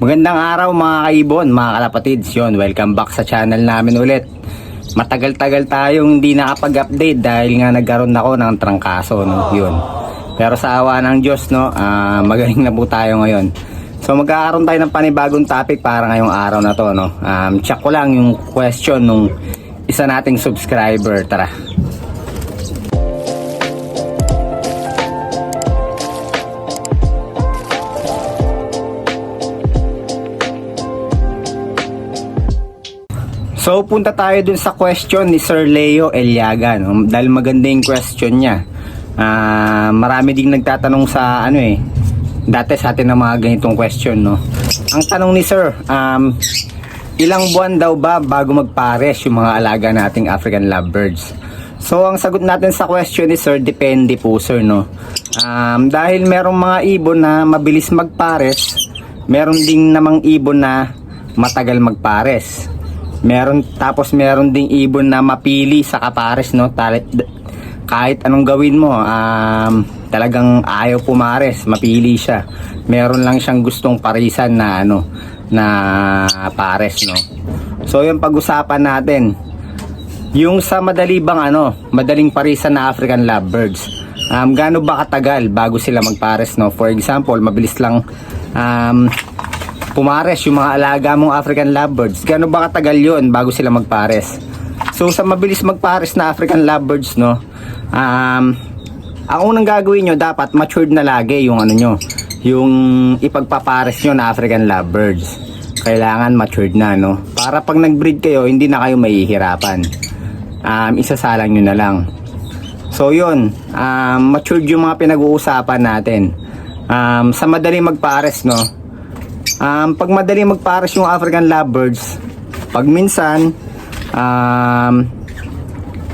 Magandang araw mga kaibon, mga kalapatids yun. Welcome back sa channel namin ulit. Matagal-tagal tayong hindi nakapag-update dahil nga nagkaroon ako ng trangkaso, no? Yun. Pero sa awa ng Diyos, no, ah, magaling na po tayo ngayon. So magkakaroon tayo ng panibagong topic para ngayong araw na to, no? Um, check ko lang yung question nung isa nating subscriber. Tara. So punta tayo dun sa question ni Sir Leo Eliaga no? dahil maganda yung question niya. Ah, marami ding nagtatanong sa ano eh dati sa atin ng mga ganitong question no. Ang tanong ni Sir, um, ilang buwan daw ba bago magpares yung mga alaga nating African lovebirds? So ang sagot natin sa question ni Sir, depende po Sir no. Um, dahil merong mga ibon na mabilis magpares, meron ding namang ibon na matagal magpares. Meron tapos meron ding ibon na mapili sa kapares no. Talit, kahit anong gawin mo, um, talagang ayaw pumares, mapili siya. Meron lang siyang gustong parisan na ano na pares no. So yung pag-usapan natin, yung sa madali bang ano, madaling parisan na African lovebirds. Um, gaano ba katagal bago sila magpares no? For example, mabilis lang um, pumares yung mga alaga mong African lovebirds. Gaano ba katagal yon bago sila magpares? So sa mabilis magpares na African lovebirds no, um, ang unang gagawin nyo dapat matured na lagi yung ano nyo, yung ipagpapares nyo na African lovebirds. Kailangan matured na no, para pag nag-breed kayo hindi na kayo mahihirapan. Um, isasalang nyo na lang. So yun, um, matured yung mga pinag-uusapan natin. Um, sa madaling magpares no, Um, pag madali magpares yung African lovebirds, pag minsan, um,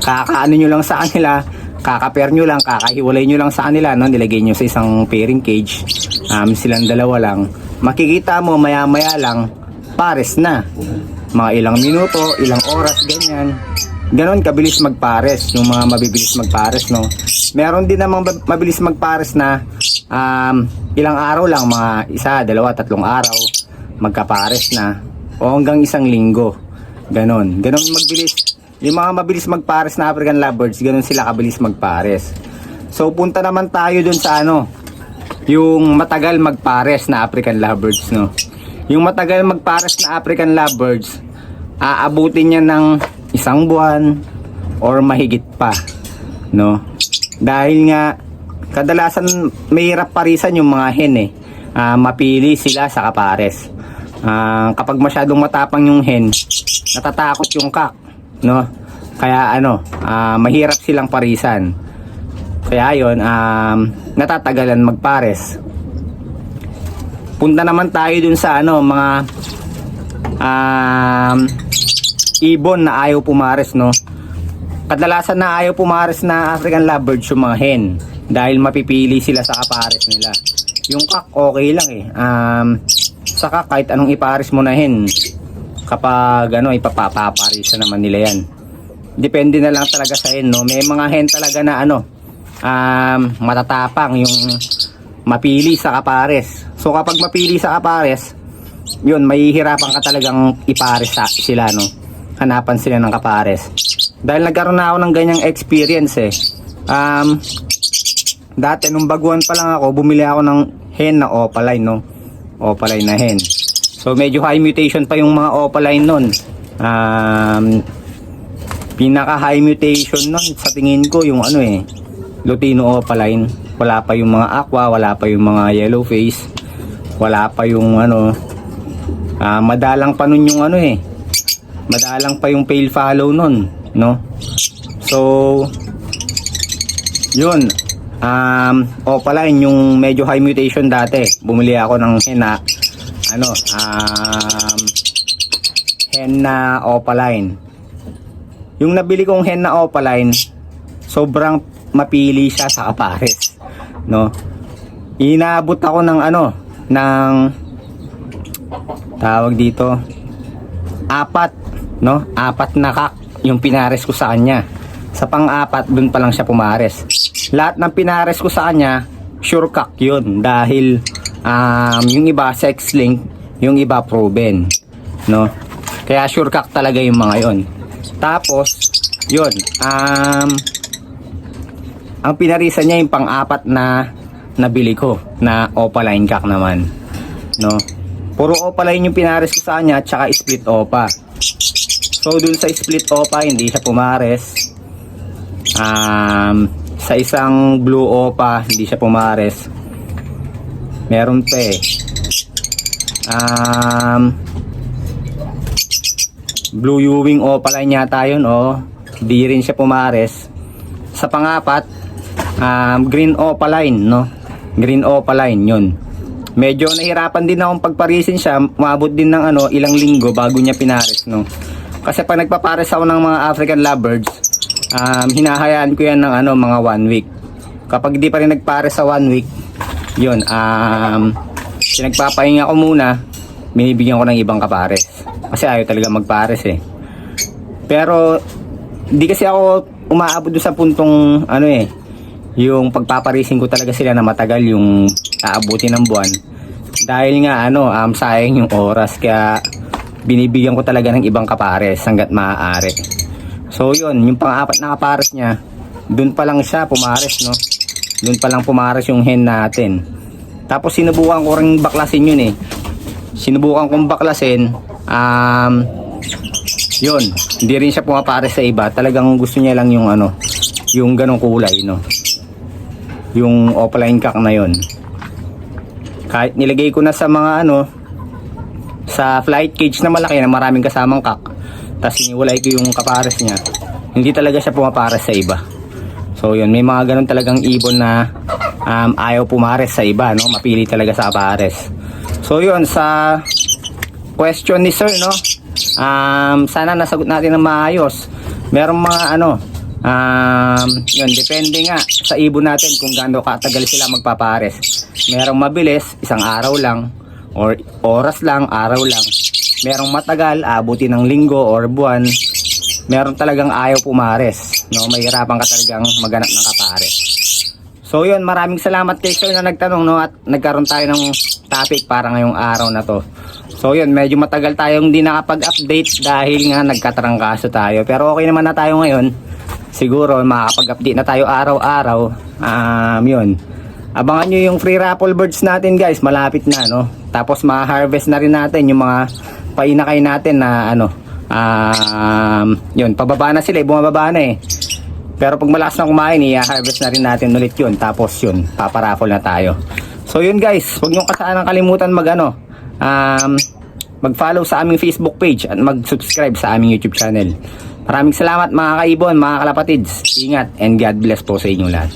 kakaano nyo lang sa kanila, kakapair nyo lang, kakahiwalay nyo lang sa kanila, no? nilagay nyo sa isang pairing cage, um, silang dalawa lang, makikita mo maya maya lang, pares na. Mga ilang minuto, ilang oras, ganyan. Ganon kabilis magpares, yung mga mabibilis magpares, no? Meron din namang mab- mabilis magpares na um, ilang araw lang, mga isa, dalawa, tatlong araw, magkapares na. O hanggang isang linggo. Ganon. Ganon magbilis. Yung mga mabilis magpares na African lovebirds, ganon sila kabilis magpares. So punta naman tayo dun sa ano, yung matagal magpares na African lovebirds, no? Yung matagal magpares na African lovebirds, aabutin niya ng isang buwan or mahigit pa, no? Dahil nga kadalasan mahirap parisan yung mga hen eh. Ah, mapili sila sa kapares. Ah, kapag masyadong matapang yung hen, natatakot yung kak, no? Kaya ano, ah, mahirap silang parisan. Kaya yon um, natatagalan magpares. Punta naman tayo dun sa ano, mga um, ibon na ayaw pumares, no? Kadalasan na ayaw pumares na African lovebirds yung mga hen dahil mapipili sila sa kapares nila. Yung kak okay lang eh. Um, sa kak kahit anong ipares mo na hen kapag ano ipapapaparisan naman nila yan. Depende na lang talaga sa hen, no? May mga hen talaga na ano um, matatapang yung mapili sa kapares. So kapag mapili sa kapares, yun, mahihirapan ka talagang ipares sa, sila, no? Hanapan sila ng kapares. Dahil nagkaroon na ako ng ganyang experience, eh. Um, dati, nung baguhan pa lang ako, bumili ako ng hen na opaline, no? Opaline na hen. So, medyo high mutation pa yung mga opaline nun. Um, pinaka high mutation nun, sa tingin ko, yung ano eh, Lutino opaline. Wala pa yung mga aqua, wala pa yung mga yellow face, wala pa yung ano, Ah, madalang pa nun yung ano eh. Madalang pa yung pale follow nun, no? So, yun. Um, opaline yung medyo high mutation dati. Bumili ako ng hena ano, um, hen na opaline. Yung nabili kong hen na opaline, sobrang mapili siya sa kapares, no? Inabot ako ng ano, ng tawag dito apat no apat na kak yung pinares ko sa kanya sa pang-apat dun pa lang siya pumares lahat ng pinares ko sa kanya sure kak yun dahil um, yung iba sex link yung iba proven, no? Kaya sure cock talaga yung mga yon. Tapos, yun, um, ang pinarisa niya yung pang-apat na nabili ko na opaline cock naman, no? Puro opaline yung pinares ko sa kanya, tsaka split opa. So, dun sa split opa, hindi siya pumares. Um, sa isang blue opa, hindi siya pumares. Meron pa eh. Um, blue Ewing opaline yata yun, oh. Di rin siya pumares. Sa pangapat, um, green opaline, no? Green opaline, yun. Medyo nahirapan din akong pagparisin siya. Maabot din ng ano, ilang linggo bago niya pinares, no? Kasi pag nagpapares ako ng mga African lovebirds, um, hinahayaan ko yan ng ano, mga one week. Kapag di pa rin nagpares sa one week, yun, um, pinagpapahinga ko muna, binibigyan ko ng ibang kapares. Kasi ayaw talaga magpares eh. Pero, di kasi ako umaabot doon sa puntong, ano eh, yung pagpaparisin ko talaga sila na matagal yung aabutin ng buwan. Dahil nga, ano, um, sayang yung oras, kaya binibigyan ko talaga ng ibang kapares hanggat maaari. So, yun, yung pang-apat na kapares niya, dun pa lang siya pumares, no? Dun pa lang pumares yung hen natin. Tapos sinubukan ko rin baklasin yun eh. Sinubukan kong baklasin. Um, yun, hindi rin siya pumapares sa iba. Talagang gusto niya lang yung ano, yung ganong kulay, no? Yung opaline cock na yun. Kahit nilagay ko na sa mga ano, sa flight cage na malaki na maraming kasamang kak. Tapos iniwalay ko yung kapares niya. Hindi talaga siya pumapares sa iba. So yun, may mga ganun talagang ibon na um, ayaw pumares sa iba, no? Mapili talaga sa kapares. So yun, sa question ni sir, no? Um, sana nasagot natin ng maayos. Merong mga ano, um, yun, depende nga sa ibon natin kung gaano katagal sila magpapares. Merong mabilis, isang araw lang, or oras lang, araw lang. Merong matagal, abuti ng linggo or buwan. Meron talagang ayaw pumares. No? Mahirapan ka talagang maganap ng kapares. So yun, maraming salamat kay sir na nagtanong no at nagkaroon tayo ng topic para ngayong araw na to. So yun, medyo matagal tayong hindi nakapag-update dahil nga nagkatrangkaso tayo. Pero okay naman na tayo ngayon. Siguro makakapag-update na tayo araw-araw. Um, yun. Abangan nyo yung free raffle birds natin guys, malapit na no. Tapos ma-harvest na rin natin yung mga painakay natin na ano, um, yun, pababa na sila, eh, bumababa na eh. Pero pag malakas na kumain, i-harvest na rin natin ulit yun. Tapos yun, paparaffle na tayo. So yun guys, huwag nyo kasaanang kalimutan mag ano, um, mag-follow sa aming Facebook page at mag-subscribe sa aming YouTube channel. Maraming salamat mga kaibon, mga kalapatids. Ingat and God bless po sa inyong lahat.